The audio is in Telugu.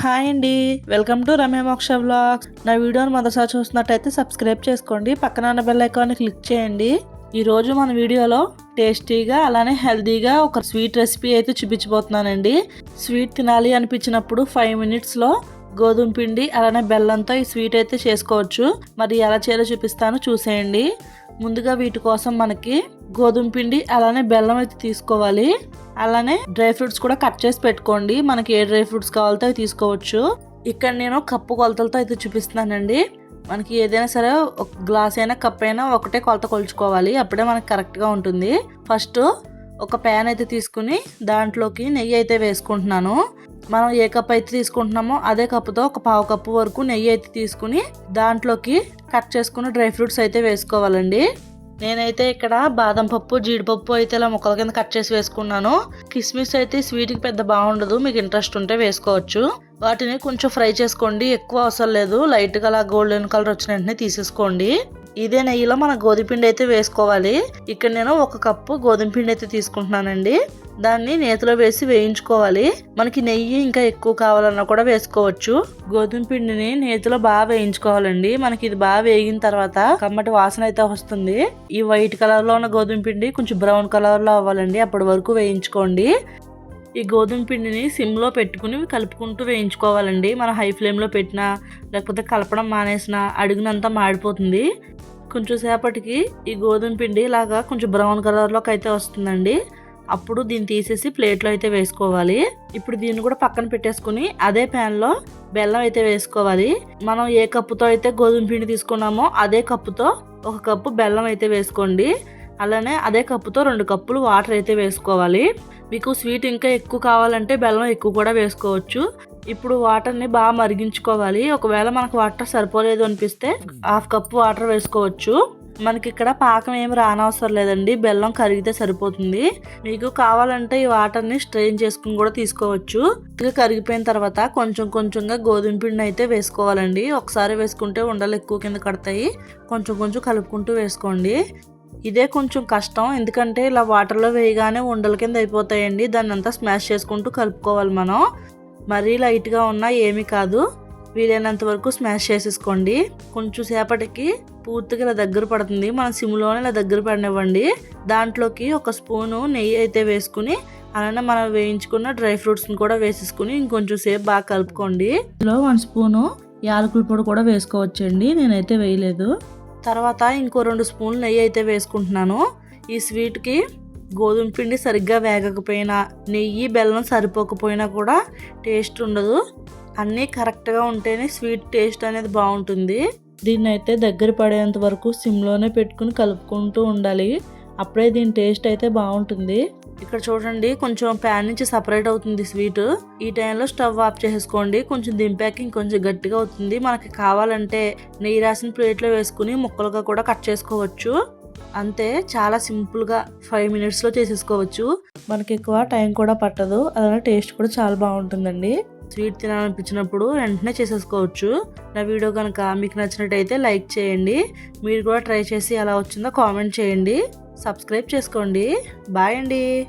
హాయ్ అండి. వెల్కమ్ టు రమ్య మోక్ష వ్లాగ్స్. నా వీడియోని మొదటిసారి చూస్తున్నట్టయితే సబ్స్క్రైబ్ చేసుకోండి. పక్కన ఉన్న బెల్ ఐకాన్ క్లిక్ చేయండి. ఈరోజు మన వీడియోలో టేస్టీగా అలానే హెల్తీగా ఒక స్వీట్ రెసిపీ అయితే చూపించబోతున్నానండి. స్వీట్ తినాలి అనిపించినప్పుడు ఫైవ్ మినిట్స్లో గోధుమ పిండి అలానే బెల్లంతో ఈ స్వీట్ అయితే చేసుకోవచ్చు. మరి ఎలా చేయాలో చూపిస్తాను. చూసేయండి. ముందుగా వీటి కోసం మనకి గోధుమ పిండి అలానే బెల్లం అయితే తీసుకోవాలి. అలానే డ్రై ఫ్రూట్స్ కూడా కట్ చేసి పెట్టుకోండి. మనకి ఏ డ్రై ఫ్రూట్స్ కావాలో అవి తీసుకోవచ్చు. ఇక్కడ నేను కప్పు కొలతలతో అయితే చూపిస్తున్నానండి. మనకి ఏదైనా సరే ఒక గ్లాస్ అయినా కప్ అయినా ఒకటే కొలత కొలుచుకోవాలి. అప్పుడే మనకి కరెక్ట్గా ఉంటుంది. ఫస్ట్ ఒక ప్యాన్ అయితే తీసుకుని దాంట్లోకి నెయ్యి అయితే వేసుకుంటున్నాను. మనం ఏ కప్ అయితే తీసుకుంటున్నామో అదే కప్పుతో ఒక పావు కప్పు వరకు నెయ్యి అయితే తీసుకుని దాంట్లోకి కట్ చేసుకున్న డ్రై ఫ్రూట్స్ అయితే వేసుకోవాలండి. నేనైతే ఇక్కడ బాదం పప్పు జీడిపప్పు అయితే ఇలా ముక్కల కింద కట్ చేసి వేసుకున్నాను. కిస్మిస్ అయితే స్వీట్కి పెద్ద బాగుండదు మీకు ఇంట్రెస్ట్ ఉంటే వేసుకోవచ్చు. వాటిని కొంచెం ఫ్రై చేసుకోండి ఎక్కువ అవసరం లేదు. లైట్గా అలా గోల్డెన్ కలర్ వచ్చిన వెంటనే తీసేసుకోండి. ఇదే నెయ్యిలో మన గోధుమ పిండి అయితే వేసుకోవాలి. ఇక్కడ నేను ఒక కప్పు గోధుమ పిండి అయితే తీసుకుంటున్నానండి. దాన్ని నేతిలో వేసి వేయించుకోవాలి. మనకి నెయ్యి ఇంకా ఎక్కువ కావాలన్నా కూడా వేసుకోవచ్చు. గోధుమ పిండిని నేతిలో బాగా వేయించుకోవాలండి. మనకి ఇది బాగా వేగిన తర్వాత కమ్మటి వాసన అయితే వస్తుంది. ఈ వైట్ కలర్లో ఉన్న గోధుమ పిండి కొంచెం బ్రౌన్ కలర్లో అవ్వాలండి. అప్పటి వరకు వేయించుకోండి. ఈ గోధుమ పిండిని సిమ్లో పెట్టుకుని కలుపుకుంటూ వేయించుకోవాలండి. మనం హై ఫ్లేమ్లో పెట్టినా లేకపోతే కలపడం మానేసినా అడుగునంతా మాడిపోతుంది. కొంచెం సేపటికి ఈ గోధుమ పిండి ఇలాగా కొంచెం బ్రౌన్ కలర్లోకి అయితే వస్తుందండి. అప్పుడు దీన్ని తీసేసి ప్లేట్లో అయితే వేసుకోవాలి. ఇప్పుడు దీన్ని కూడా పక్కన పెట్టేసుకుని అదే ప్యాన్లో బెల్లం అయితే వేసుకోవాలి. మనం ఏ కప్పుతో అయితే గోధుమ పిండి తీసుకున్నామో అదే కప్పుతో ఒక కప్పు బెల్లం అయితే వేసుకోండి. అలానే అదే కప్పుతో రెండు కప్పులు వాటర్ అయితే వేసుకోవాలి. మీకు స్వీట్ ఇంకా ఎక్కువ కావాలంటే బెల్లం ఎక్కువ కూడా వేసుకోవచ్చు. ఇప్పుడు వాటర్ని బాగా మరిగించుకోవాలి. ఒకవేళ మనకు వాటర్ సరిపోలేదు అనిపిస్తే హాఫ్ కప్పు వాటర్ వేసుకోవచ్చు. మనకి ఇక్కడ పాకం ఏమి రానవసరం లేదండి. బెల్లం కరిగితే సరిపోతుంది. మీకు కావాలంటే ఈ వాటర్ని స్ట్రెయిన్ చేసుకుని కూడా తీసుకోవచ్చు. ఇక కరిగిపోయిన తర్వాత కొంచెం కొంచెంగా గోధుమ పిండి అయితే వేసుకోవాలండి. ఒకసారి వేసుకుంటే ఉండలు ఎక్కువ కింద కడతాయి. కొంచెం కొంచెం కలుపుకుంటూ వేసుకోండి. ఇదే కొంచెం కష్టం. ఎందుకంటే ఇలా వాటర్లో వేయగానే ఉండల కింద అయిపోతాయండి. దాన్ని అంతా స్మాష్ చేసుకుంటూ కలుపుకోవాలి మనం. మరీ లైట్గా ఉన్నా ఏమీ కాదు. వీలైనంత వరకు స్మాష్ చేసేసుకోండి. కొంచెం సేపటికి పూర్తిగా ఇలా దగ్గర పడుతుంది. మన సిమ్లోనే ఇలా దగ్గర పడినివ్వండి. దాంట్లోకి ఒక స్పూను నెయ్యి అయితే వేసుకుని అలానే మనం వేయించుకున్న డ్రై ఫ్రూట్స్ని కూడా వేసేసుకుని ఇంకొంచెం సేపు బాగా కలుపుకోండి. ఇందులో వన్ స్పూను యాలకుల పొడి కూడా వేసుకోవచ్చండి. నేనైతే వేయలేదు. తర్వాత ఇంకో రెండు స్పూన్లు నెయ్యి అయితే వేసుకుంటున్నాను. ఈ స్వీట్కి గోధుమ పిండి సరిగ్గా వేగకపోయినా నెయ్యి బెల్లం సరిపోకపోయినా కూడా టేస్ట్ ఉండదు. అన్నీ కరెక్ట్గా ఉంటేనే స్వీట్ టేస్ట్ అనేది బాగుంటుంది. దీన్ని అయితే దగ్గర పడేంత వరకు సిమ్లోనే పెట్టుకుని కలుపుకుంటూ ఉండాలి. అప్పుడే దీని టేస్ట్ అయితే బాగుంటుంది. ఇక్కడ చూడండి కొంచెం ప్యాన్ నుంచి సపరేట్ అవుతుంది స్వీట్. ఈ టైంలో స్టవ్ ఆఫ్ చేసేసుకోండి. కొంచెం దింపాక ఇంకొంచెం గట్టిగా అవుతుంది. మనకి కావాలంటే నెయ్యి రాసిన ప్లేట్లో వేసుకుని ముక్కలుగా కూడా కట్ చేసుకోవచ్చు. అంతే చాలా సింపుల్గా ఫైవ్ మినిట్స్లో చేసేసుకోవచ్చు. మనకి ఎక్కువ టైం కూడా పట్టదు. అలానే టేస్ట్ కూడా చాలా బాగుంటుందండి. స్వీట్ తినాలనిపించినప్పుడు వెంటనే చేసేసుకోవచ్చు. నా వీడియో కనుక మీకు నచ్చినట్టయితే లైక్ చేయండి. మీరు కూడా ట్రై చేసి ఎలా వచ్చిందో కామెంట్ చేయండి. సబ్స్క్రైబ్ చేసుకోండి. బాయ్ అండి.